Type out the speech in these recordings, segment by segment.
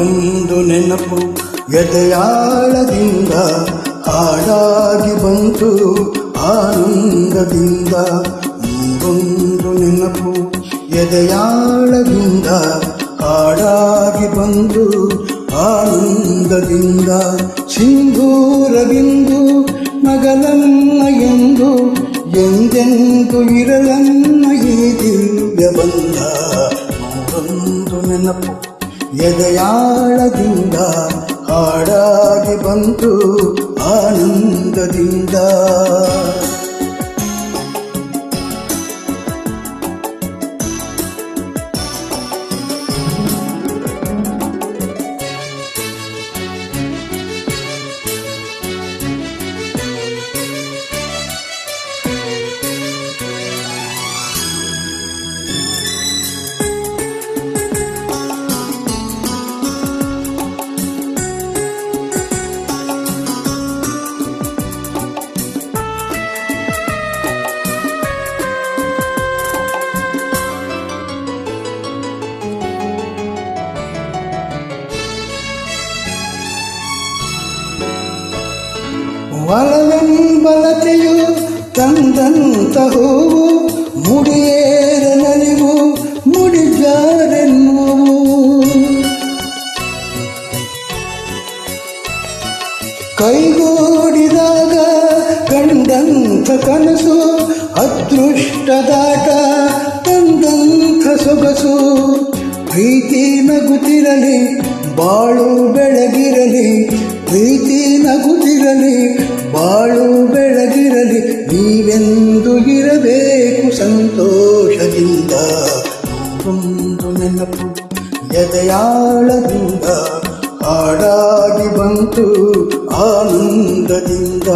ನೂರೊಂದು ನೆನಪು ಎದೆಯಾಳದಿಂದ ಹಾಡಾಗಿ ಬಂತು ಆನಂದದಿಂದ. ಒಂದು ನೆನಪು ಎದೆಯಾಳದಿಂದ ಹಾಡಾಗಿ ಬಂದು ಆನಂದದಿಂದ. ಸಿಂಧೂರವಿಂದು ಮಗಲನ್ನ ಎಂದು ಎಂದೆಂದು ಇರಲನ್ನ ಎದೆಯಾಳದಿಂದ ಹಾಡಾಗಿ ಬಂತು ಆನಂದದಿಂದ. ಒಲವೆಂಬಲತೆಯು ತಂದಂತ ಹೂವು ಮುಡಿಯೇರ ನಲಿವು ಮುಡಿಜಾರೆನ್ನುವು ಕೈಗೂಡಿದಾಗ ಕಂಡಂಥ ಕನಸು ಅದೃಷ್ಟದಾಟ ತಂದಂಥ ಸೊಗಸು. ಪ್ರೀತಿ ನಗುತ್ತಿರಲಿ, ಬಾಳು ಬೆಳಗಿರಲಿ, ಪ್ರೀತಿ ನಗುತ್ತಿರಲಿ ಬಾಳು ಬೆಳಗಿರಲಿ ನೀವೆಂದು ಇರಬೇಕು ಸಂತೋಷದಿಂದ. ಒಂದು ನೆನಪು ಎದೆಯಾಳದಿಂದ ಹಾಡಾಗಿ ಬಂತು ಆನಂದದಿಂದ.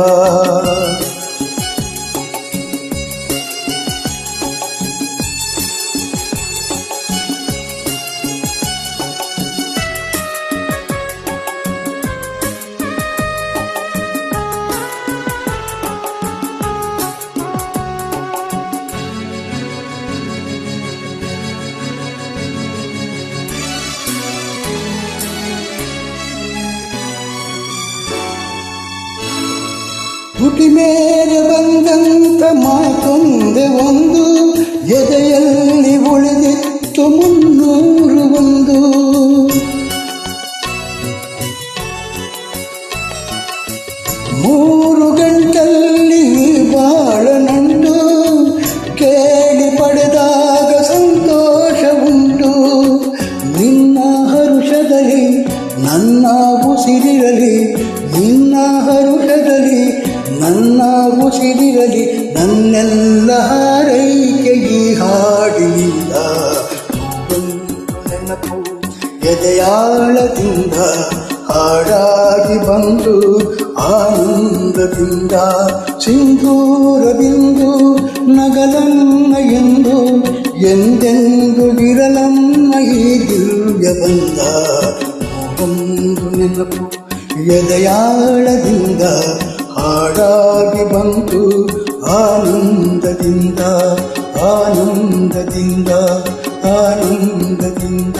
ಹುಟಿ ಮೇಲೆ ಬಂದಂತ ಮಾತೊಂದೆ ಒಂದು, ಎದೆಯಲ್ಲಿ ಉಳಿದಿತ್ತು ಮುನ್ನೂರು ಒಂದು. ಮೂರು ಗಂಟಲ್ಲಿ ಬಾಳನುಂಟು ಕೇಳಿ ಪಡೆದಾಗ ಸಂತೋಷ ಉಂಟು. ನಿನ್ನ ಹರುಷದಲ್ಲಿ ನನ್ನ ಉಸಿರಿರಲಿ, ನಿನ್ನ ಹರುಷದಲ್ಲಿ ನನ್ನ ಉಸಿರಿರಲಿ ನನ್ನೆಲ್ಲ ಹಾರೈಕೆ ಈ ಹಾಡಿನಿಂದ ಒಂದು ನೆನಪು ಎದೆಯಾಳದಿಂದ ಹಾಡಾಗಿ ಬಂದು ಆನಂದದಿಂದ ಸಿಂಧೂರದಿಂದು ನಗಲನ್ನ ಎಂದು ಎಂದೆಂದು ಇರಲಮ್ಮ ಈ ದಿವ್ಯ ಬಂದ ಒಂದು ನೆನಪು ಎದೆಯಾಳದಿಂದ ಹಾಡಾಗಿ ಬಂತು ಆನಂದದಿಂದ ಆನಂದದಿಂದ ಆನಂದದಿಂದ.